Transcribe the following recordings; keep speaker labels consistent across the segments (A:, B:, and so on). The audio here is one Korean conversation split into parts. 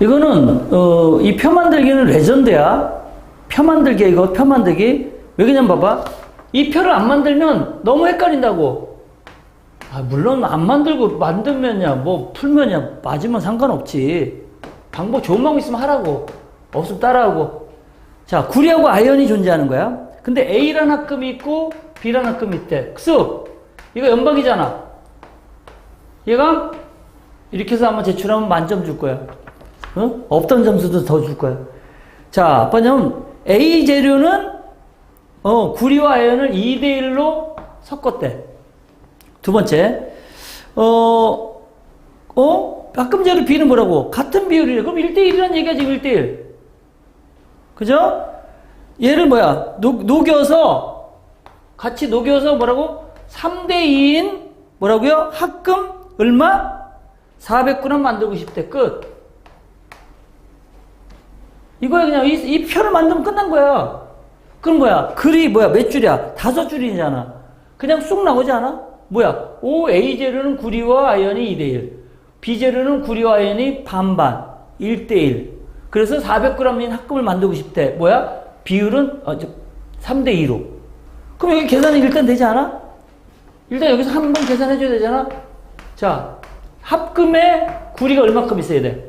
A: 이거는 어, 이 표 만들기는 레전드야. 표 만들기 이거 표 만들기. 왜 그냥 봐봐. 이 표를 안 만들면 너무 헷갈린다고. 아, 물론 안 만들고 만들면야 뭐 풀면야 맞으면 상관없지. 방법 좋은 방법 있으면 하라고. 없으면 따라하고. 자, 구리하고 아이언이 존재하는 거야. 근데 A라는 합금이 있고 B라는 합금이 있대. 수 이거 연방이잖아. 얘가 이렇게 해서 한번 제출하면 만점 줄 거야. 어? 없던 점수도 더 줄 거야. 자, 뭐냐면 A 재료는 어, 구리와 아연을 2대 1로 섞었대. 두 번째. 어, 어? 가끔 재료 B는 뭐라고? 같은 비율이래. 그럼 1대 1이란 얘기야, 지금 1대 1. 그죠? 얘를 뭐야? 녹, 녹여서 같이 녹여서 뭐라고? 3대 2인 뭐라고요? 합금 얼마? 400g 만들고 싶대. 끝. 이거야 그냥 이, 이 표를 만들면 끝난 거야. 그럼 뭐야? 글이 뭐야? 몇 줄이야? 다섯 줄이잖아. 그냥 쑥 나오지 않아? 뭐야? O A 재료는 구리와 아연이 2대 1. B 재료는 구리와 아연이 반반 1대 1. 그래서 400g인 합금을 만들고 싶대. 뭐야? 비율은 어, 저, 3대 2로. 그럼 여기 계산이 일단 되지 않아? 일단 여기서 한 번 계산해 줘야 되잖아. 자, 합금에 구리가 얼마큼 있어야 돼?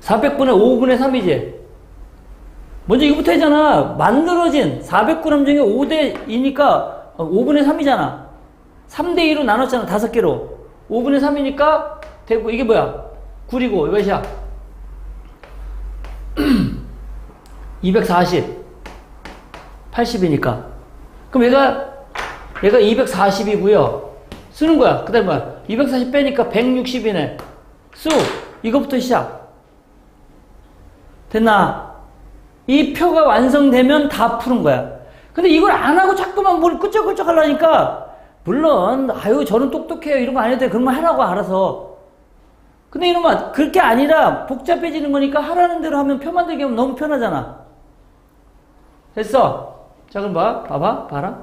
A: 400분의 5분의 3이지. 먼저 이거부터 했잖아. 만들어진 400g 중에 5대 2니까 5분의 3이잖아. 3대 2로 나눴잖아. 다섯 개로. 5분의 3이니까 되고 이게 뭐야? 9이고 몇이야? 240. 80이니까. 그럼 얘가 얘가 240이고요. 쓰는 거야. 그다음 뭐야? 240 빼니까 160이네. 수 이거부터 시작. 됐나? 이 표가 완성되면 다 푸는 거야. 근데 이걸 안 하고 자꾸만 뭘 끄적끄적 하려니까, 물론, 아유, 저는 똑똑해요. 이런 거 안 해도 돼. 거 하라고 알아서. 근데 이놈아, 그렇게 아니라 복잡해지는 거니까 하라는 대로 하면 표 만들기 하면 너무 편하잖아. 됐어. 자, 그럼 봐. 봐봐. 봐라.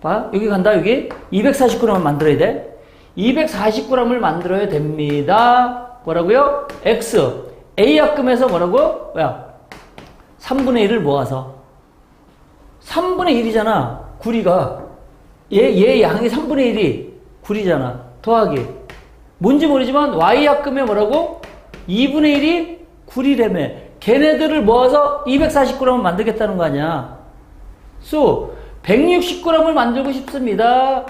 A: 봐. 여기 간다. 여기. 240g을 만들어야 돼. 240g을 만들어야 됩니다. 뭐라고요? X. A 합금에서 뭐라고? 뭐야? 3분의 1을 모아서. 3분의 1이잖아 구리가. 얘, 얘 양이 3분의 1이 구리잖아 더하기. 뭔지 모르지만 Y 합금에 뭐라고? 2분의 1이 구리래며 걔네들을 모아서 240g을 만들겠다는 거 아니야. 수 160g을 만들고 싶습니다.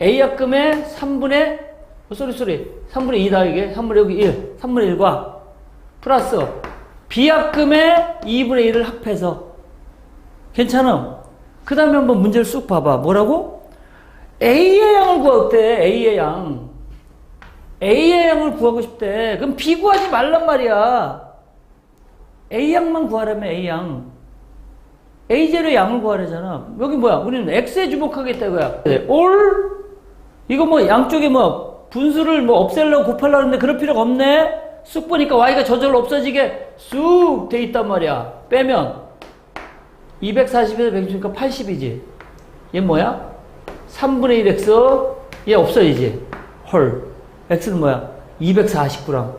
A: A 합금에 3분의 어, 쏘리 쏘리 3분의 2다 이게. 3분의 여기 1 3분의 1과. 플러스 비합금의 2분의 1을 합해서 괜찮아. 그 다음에 한번 문제를 쑥 봐봐. 뭐라고? A의 양을 구하대. A의 양. A의 양을 구하고 싶대. 그럼 B 구하지 말란 말이야. A 양만 구하라면 A 양. A 제로 양을 구하라잖아. 여기 뭐야? 우리는 X에 주목하겠다 이거야. 올 이거 뭐 양쪽에 뭐 분수를 뭐 없애려고 곱하려고 하는데 그럴 필요가 없네. 쑥 보니까 y가 저절로 없어지게 쑥 돼 있단 말이야. 빼면 240에서 160이니까 80이지. 얘 뭐야? 3분의 1x 얘 없어지지. 헐. x는 뭐야? 240g.